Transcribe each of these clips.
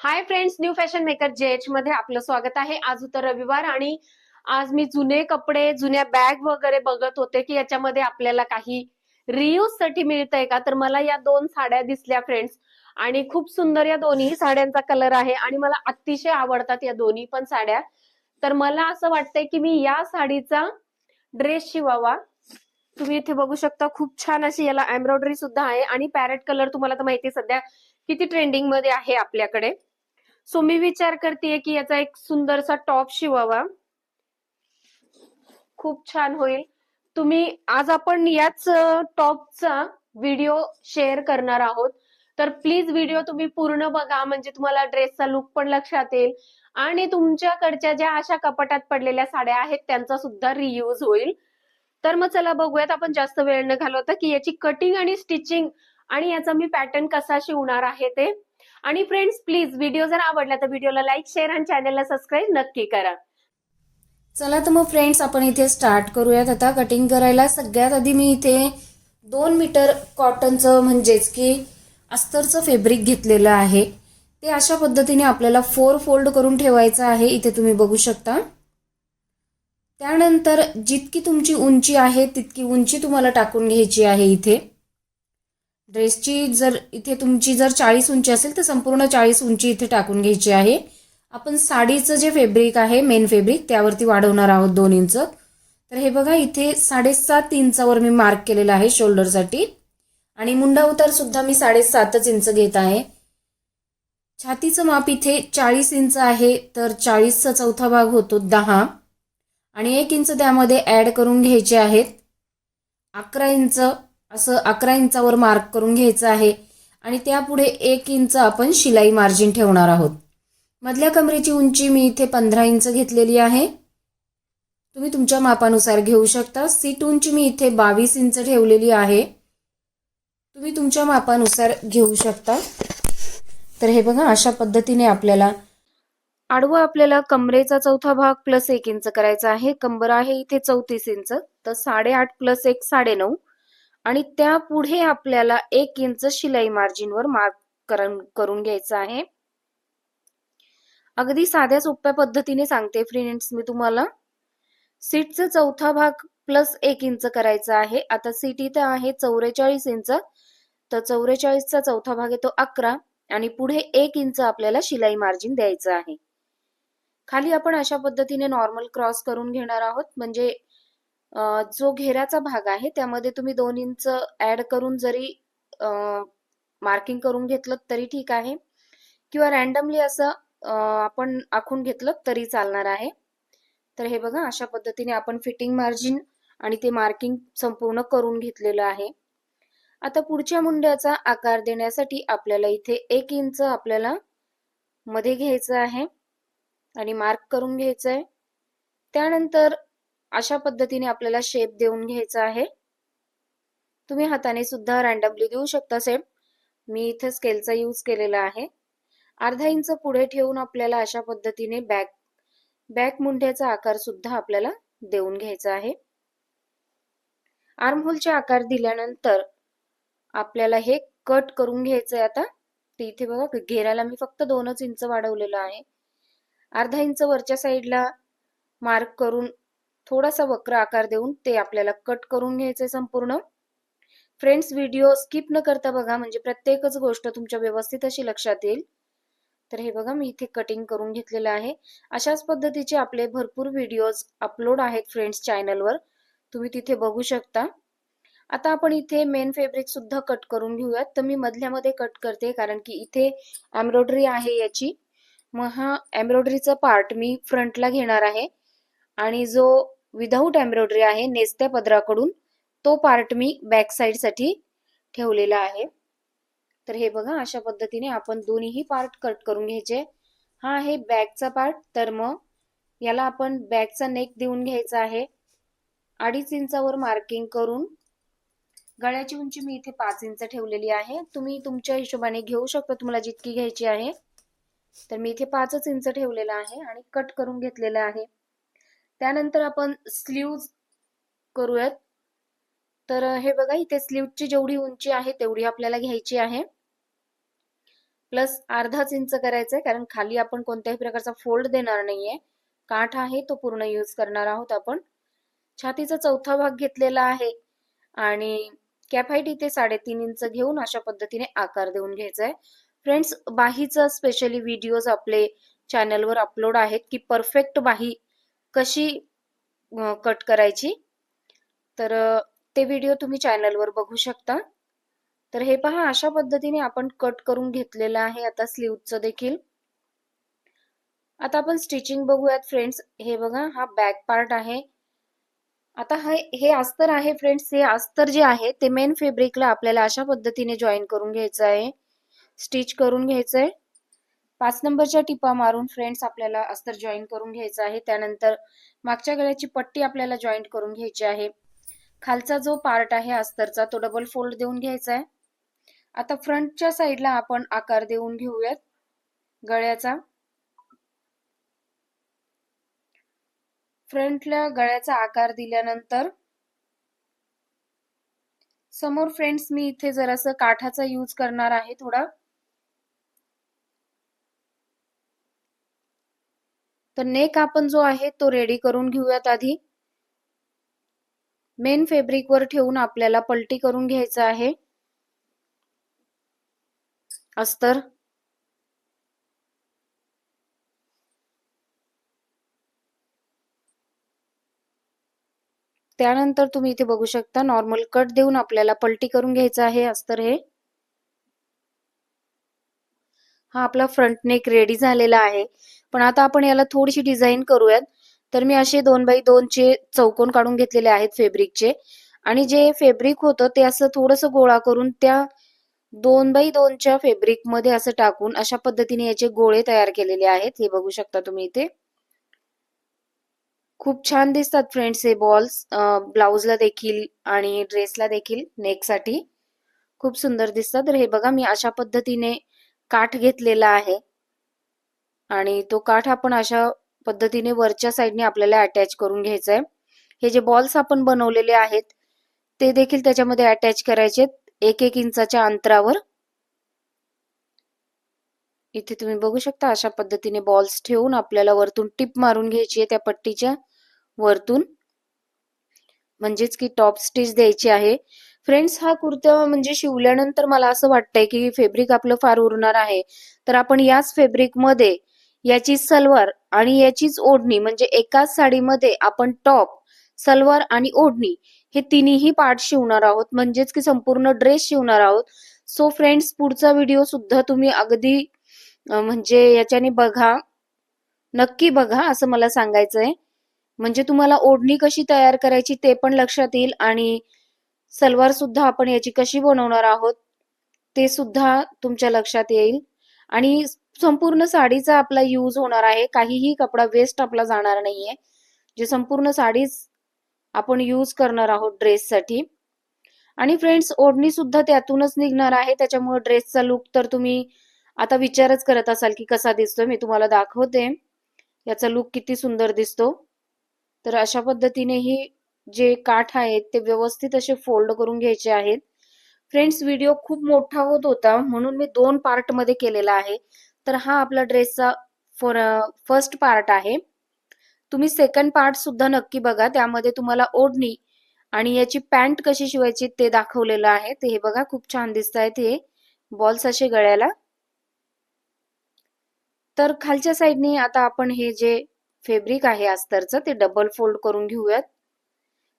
Hi friends new fashion maker JH मध्ये आपलं स्वागत आहे. आज होतं रविवार आणि आज मी जुने कपडे जुन्या बॅग वगैरे बघत होते की याच्यामध्ये आपल्याला काही रियूजसाठी मिळतंय का? तर मला या दोन साड्या दिसल्या फ्रेंड्स आणि खूप सुंदर या दोन्ही साड्यांचा कलर आहे आणि मला अतिशय आवडतात या दोन्ही पण साड्या. तर मला असं वाटतंय की मी या साडीचा ड्रेस शिवावा. तुम्ही इथे बघू शकता खूप छान अशी याला एम्ब्रॉयडरी सुद्धा आहे. आणि पॅरेट कलर तुम्हाला तर माहिती सध्या किती ट्रेंडिंगमध्ये आहे आपल्याकडे. सो मी विचार करते की याचा एक सुंदरसा टॉप शिवावा. खूप छान होईल. तुम्ही आज आपण याच टॉपचा व्हिडिओ शेअर करणार आहोत. तर प्लीज व्हिडिओ तुम्ही पूर्ण बघा म्हणजे तुम्हाला ड्रेसचा लुक पण लक्षात येईल. आणि तुमच्याकडच्या ज्या अशा कपाटात पडलेल्या साड्या आहेत त्यांचा सुद्धा रियूज होईल. तर मग चला बघूयात आपण जास्त वेळ न घालवता की याची कटिंग आणि स्टिचिंग आणि याचा मी पॅटर्न कसा शिवणार आहे ते. आणि फ्रेंड्स प्लीज व्हिडिओ जर आवडला तर व्हिडिओला लाईक शेअर आणि चॅनलला सबस्क्राईब नक्की करा. चला तर मग फ्रेंड्स आपण इथे स्टार्ट करूयात. आता कटिंग करायला सगळ्यात आधी मी इथे दोन मीटर कॉटनचं म्हणजेच की अस्तरचं फेब्रिक घेतलेलं आहे. ते अशा पद्धतीने आपल्याला फोर फोल्ड करून ठेवायचं आहे. इथे तुम्ही बघू शकता. त्यानंतर जितकी तुमची उंची आहे तितकी उंची तुम्हाला टाकून घ्यायची आहे इथे. ड्रेसची जर इथे तुमची जर चाळीस उंची असेल तर संपूर्ण चाळीस उंची इथे टाकून घ्यायची आहे. आपण साडीचं जे फेब्रिक आहे मेन फेब्रिक त्यावरती वाढवणार आहोत दोन इंच. तर हे बघा इथे साडेसात इंचावर मी मार्क केलेलं आहे शोल्डरसाठी आणि मुंडा उतार सुद्धा मी साडेसातच इंच घेत आहे. छातीचं माप इथे चाळीस इंच आहे तर चाळीसचा चौथा भाग होतो दहा. आणि एक इंच त्यामध्ये ॲड करून घ्यायचे आहेत. अकरा इंच असं अकरा इंचावर मार्क करून घ्यायचं आहे. आणि त्यापुढे एक इंच आपण शिलाई मार्जिन ठेवणार आहोत. मधल्या कमरेची उंची मी इथे पंधरा इंच घेतलेली आहे. तुम्ही तुमच्या मापानुसार घेऊ शकता. सीट उंची मी इथे बावीस इंच ठेवलेली आहे. तुम्ही तुमच्या मापानुसार घेऊ शकता. तर हे बघा अशा पद्धतीने आपल्याला आडवं आपल्याला कमरेचा चौथा भाग प्लस एक इंच करायचा आहे. कंबर आहे इथे चौतीस इंच. तर साडेआठ प्लस एक साडेनऊ. आणि त्या पुढे आपल्याला एक इंच शिलाई मार्जिनवर मार्क करून घ्यायचं आहे. अगदी साध्या सोप्या पद्धतीने सांगते फ्रेंड्स मी तुम्हाला. सीटचा चौथा भाग प्लस एक इंच करायचा आहे. आता सीट इथं आहे चौवेचाळीस इंच. तर चौवेचाळीसचा चौथा भाग येतो अकरा आणि पुढे एक इंच आपल्याला शिलाई मार्जिन द्यायचं आहे. खाली आपण अशा पद्धतीने नॉर्मल क्रॉस करून घेणार आहोत. म्हणजे जो घेराचा भाग आहे त्यामध्ये तुम्ही दोन इंच ऍड करून जरी मार्किंग करून घेतलं तरी ठीक आहे. किंवा रॅन्डमली असं आपण आखून घेतलं तरी चालणार आहे. तर हे बघा अशा पद्धतीने आपण फिटिंग मार्जिन आणि ते मार्किंग संपूर्ण करून घेतलेलं आहे. आता पुढच्या मुंड्याचा आकार देण्यासाठी आपल्याला इथे एक इंच आपल्याला मध्ये घ्यायचं आहे आणि मार्क करून घ्यायचं आहे. त्यानंतर अशा पद्धतीने आपल्याला शेप देऊन घ्यायचा आहे. तुम्ही हाताने सुद्धा रॅन्डमली देऊ शकता सेप मी इथे स्केलचा यूज केलेला आहे. अर्धा इंच पुढे ठेवून आपल्याला अशा पद्धतीने बॅक बॅक मुंड्याचा आकार सुद्धा आपल्याला देऊन घ्यायचा आहे. आर्महोलचे आकार दिल्यानंतर आपल्याला हे कट करून घ्यायचं आहे आता. ते इथे बघा घेराला मी फक्त दोनच इंच वाढवलेलं आहे. अर्धा इंच वरच्या साईडला मार्क करून थोडासा वक्र आकार देऊन ते आपल्याला कट करून घ्यायचंय संपूर्ण. फ्रेंड्स व्हिडिओ स्किप न करता बघा म्हणजे प्रत्येकच गोष्ट तुमच्या व्यवस्थित अशी लक्षात येईल. तर हे बघा मी इथे कटिंग करून घेतलेलं आहे. अशाच पद्धतीचे आपले भरपूर व्हिडिओज अपलोड आहेत फ्रेंड्स चॅनलवर तुम्ही तिथे बघू शकता. आता आपण इथे मेन फेब्रिक सुद्धा कट करून घेऊयात. तर मी मधल्यामध्ये कट करते कारण की इथे एम्ब्रॉयडरी आहे याची. मग हा एम्ब्रॉयडरीचा पार्ट मी फ्रंटला घेणार आहे. आणि जो विदाऊट एम्ब्रॉयडरी आहे नेसत्या पदराकडून तो पार्ट मी बॅक साइडसाठी ठेवलेला आहे. तर हे बघा अशा पद्धतीने आपण दोन्हीही पार्ट कट करून घ्यायचे. हा आहे बॅकचा पार्ट तर मग याला आपण बॅकचा नेक देऊन घ्यायचा आहे. अडीच इंचावर मार्किंग करून गळ्याची उंची मी इथे पाच इंच ठेवलेली आहे. तुम्ही तुमच्या हिशोबाने घेऊ शकता तुम्हाला जितकी घ्यायची आहे. तर मी इथे पाचच इंच ठेवलेला आहे आणि कट करून घेतलेलं आहे. त्यानंतर आपण स्लीव्ज करूयात. तर हे बघा इथे स्लीवची जेवढी उंची आहे तेवढी आपल्याला घ्यायची आहे. प्लस अर्धाच इंच करायचं आहे कारण खाली आपण कोणत्याही प्रकारचा फोल्ड देणार नाहीये. काठ आहे तो पूर्ण यूज करणार आहोत आपण. छातीचा चौथा भाग घेतलेला आहे. आणि कॅफाईट इथे साडेतीन इंच घेऊन अशा पद्धतीने आकार देऊन घ्यायचा आहे फ्रेंड्स बाहीचा स्पेशली व्हिडिओज आपले चॅनलवर अपलोड आहेत की परफेक्ट बाही कशी कट करायची? तर ते व्हिडिओ तुम्ही चॅनलवर बघू शकता. तर हे पहा अशा पद्धतीने आपण कट करून घेतलेलं आहे आता स्लीवचं देखील. आता आपण स्टिचिंग बघूयात फ्रेंड्स हे बघा हा बॅक पार्ट आहे. आता हे हे अस्तर आहे फ्रेंड्स हे अस्तर जे आहे ते मेन फेब्रिकला आपल्याला अशा पद्धतीने जॉईन करून घ्यायचं आहे. स्टिच करून घ्यायचं आहे पाच नंबरच्या टिपा मारून फ्रेंड्स आपल्याला अस्तर जॉईन करून घ्यायचं आहे. त्यानंतर मागच्या गळ्याची पट्टी आपल्याला जॉईंट करून घ्यायची आहे. खालचा जो पार्ट आहे अस्तरचा तो डबल फोल्ड देऊन घ्यायचा आहे. आता फ्रंटच्या साईडला आपण आकार देऊन घेऊयात. गळ्याचा. फ्रंटला गळ्याचा आकार दिल्यानंतर समोर फ्रेंड्स मी इथे जरासं काठाचा यूज करणार आहे थोडा. तर नेक आपण जो आहे तो रेडी करून घेऊयात आधी. मेन फेब्रिक वर ठेवून आपल्याला पलटी करून घ्यायचं आहे. अस्तर. त्यानंतर तुम्ही इथे बघू शकता नॉर्मल कट देऊन आपल्याला पलटी करून घ्यायचं आहे अस्तर हे. हा आपला फ्रंट नेक रेडी झालेला आहे. पण आता आपण याला थोडीशी डिझाईन करूयात. तर मी असे दोन बाय दोनचे चौकोन काढून घेतलेले आहेत फेब्रिकचे आणि जे फेब्रिक होतं ते असं थोडस गोळा करून त्या दोन बाय दोनच्या फेब्रिकमध्ये असं टाकून अशा पद्धतीने याचे गोळे तयार केलेले आहेत. हे बघू शकता तुम्ही इथे. खूप छान दिसतात फ्रेंड्स हे बॉल्स ब्लाउजला देखील आणि ड्रेसला देखील नेकसाठी खूप सुंदर दिसतात. तर हे बघा मी अशा पद्धतीने काठ घेतलेला आहे. आणि तो काठ आपण अशा पद्धतीने वरच्या साईडने आपल्याला अटॅच करून घ्यायचा आहे हे जे बॉल्स आपण बनवलेले आहेत ते देखील त्याच्यामध्ये अटॅच करायचे. एक एक इंचाच्या अंतरावर. इथे तुम्ही बघू शकता अशा पद्धतीने बॉल्स ठेवून आपल्याला वरतून टिप मारून घ्यायची आहे त्या पट्टीच्या वरतून. म्हणजेच की टॉप स्टिच द्यायची आहे. फ्रेंड्स हा कुर्ता म्हणजे शिवल्यानंतर मला असं वाटतंय की फेब्रिक आपलं फार उरणार आहे. तर आपण याच फेब्रिकमध्ये याची सलवार आणि याचीच ओढणी म्हणजे एकाच साडीमध्ये आपण टॉप सलवार आणि ओढणी हे तिन्ही पार्ट शिवणार आहोत. म्हणजेच की संपूर्ण ड्रेस शिवणार आहोत. सो फ्रेंड्स पुढचा व्हिडिओ सुद्धा तुम्ही अगदी म्हणजे याच्याने बघा. नक्की बघा असं मला सांगायचंय. म्हणजे तुम्हाला ओढणी कशी तयार करायची ते पण लक्षात येईल आणि सलवार सुद्धा आपण याची कशी बनवणार आहोत ते सुद्धा तुमच्या लक्षात येईल. आणि संपूर्ण साडीचा आपला यूज होणार आहे. काहीही कपडा वेस्ट आपला जाणार नाहीये. जे संपूर्ण साडीच आपण यूज करणार आहोत ड्रेससाठी आणि फ्रेंड्स ओढणी सुद्धा त्यातूनच निघणार आहे. त्याच्यामुळे ड्रेसचा लुक तर तुम्ही आता विचारच करत असाल की कसा दिसतोय मी तुम्हाला दाखवते. याचा लुक किती सुंदर दिसतो. तर अशा पद्धतीने ही जे काठ आहेत ते व्यवस्थित असे फोल्ड करून घ्यायचे आहेत. फ्रेंड्स व्हिडिओ खूप मोठा होत होता. म्हणून मी दोन पार्टमध्ये केलेला आहे. तर हा आपला ड्रेसचा फर्स्ट पार्ट आहे. तुम्ही सेकंड पार्ट सुद्धा नक्की बघा. त्यामध्ये तुम्हाला ओढणी आणि याची पॅन्ट कशी शिवायची ते दाखवलेलं आहे. ते हे बघा खूप छान दिसत आहेत हे बॉल्स असे गळ्याला. तर खालच्या साईडने आता आपण हे जे फेब्रिक आहे अस्तरचं ते डबल फोल्ड करून घेऊयात.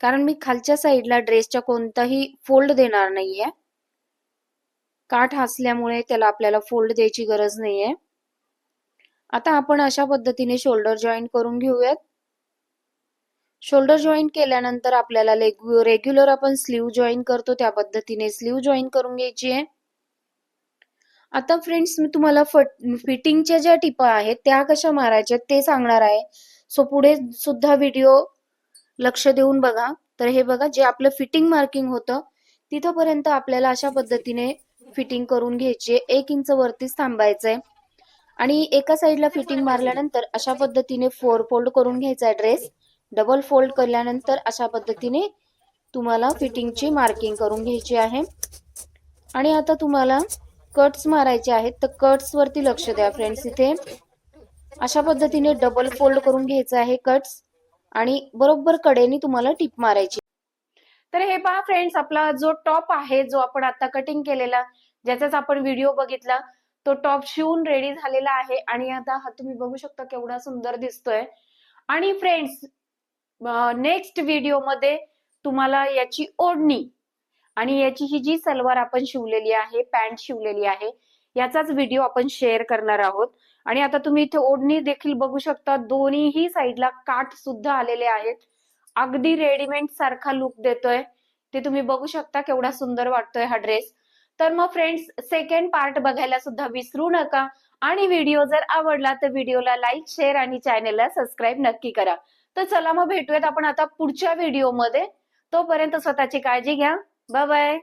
कारण मी खालच्या साईडला ड्रेसच्या कोणताही फोल्ड देणार नाहीये. काठ असल्यामुळे त्याला आपल्याला फोल्ड द्यायची गरज नाहीये. आता आपण अशा पद्धतीने शोल्डर जॉईन करून घेऊयात. शोल्डर जॉईन केल्यानंतर आपल्याला रेग्युलर आपण स्लीव जॉईन करतो त्या पद्धतीने स्लीव जॉईन करून घ्यायची आहे. आता फ्रेंड्स मी तुम्हाला फिटिंगच्या ज्या टिपा आहेत त्या कशा मारायच्या ते सांगणार आहे. सो पुढे सुद्धा व्हिडिओ लक्ष देऊन बघा. तर हे बघा जे आपलं फिटिंग मार्किंग होतं तिथपर्यंत आपल्याला अशा पद्धतीने फिटिंग करून घ्यायची एक इंच वरतीच थांबायचंय. आणि एका साईडला फिटिंग मारल्यानंतर अशा पद्धतीने फोर फोल्ड करून घ्यायचा ड्रेस डबल फोल्ड केल्यानंतर अशा पद्धतीने तुम्हाला फिटिंगची मार्किंग करून घ्यायची आहे. आणि आता तुम्हाला कट्स मारायचे आहेत. तर कट्स वरती लक्ष द्या फ्रेंड्स इथे. अशा पद्धतीने डबल फोल्ड करून घ्यायचं आहे कट्स आणि बरोबर कडेने तुम्हाला टिप मारायची तर हे पहा फ्रेंड्स आपला जो टॉप आहे जो आपण आता कटिंग केलेला ज्याचाच आपण व्हिडिओ बघितला तो टॉप शिवून रेडी झालेला आहे. आणि आता हा तुम्ही बघू शकता केवढा सुंदर दिसतोय. आणि फ्रेंड्स नेक्स्ट व्हिडिओमध्ये तुम्हाला याची ओढणी आणि याची ही जी सलवार आपण शिवलेली आहे पॅन्ट शिवलेली आहे याचाच व्हिडिओ आपण शेअर करणार आहोत. आणि आता तुम्ही इथे ओढणी देखील बघू शकता. दोन्हीही साईडला काठ सुद्धा आलेले आहेत. अगदी रेडीमेड सारखा लुक देतोय. ते तुम्ही बघू शकता केवढा सुंदर वाटतोय हा ड्रेस तर मग फ्रेंड्स सेकंड पार्ट बघायला सुद्धा विसरू नका. आणि व्हिडिओ जर आवडला तर व्हिडिओला लाईक शेअर आणि चॅनेलला सबस्क्राईब नक्की करा. तर चला मग भेटूयात आपण आता पुढच्या व्हिडिओमध्ये तोपर्यंत स्वतःची काळजी घ्या. Bye bye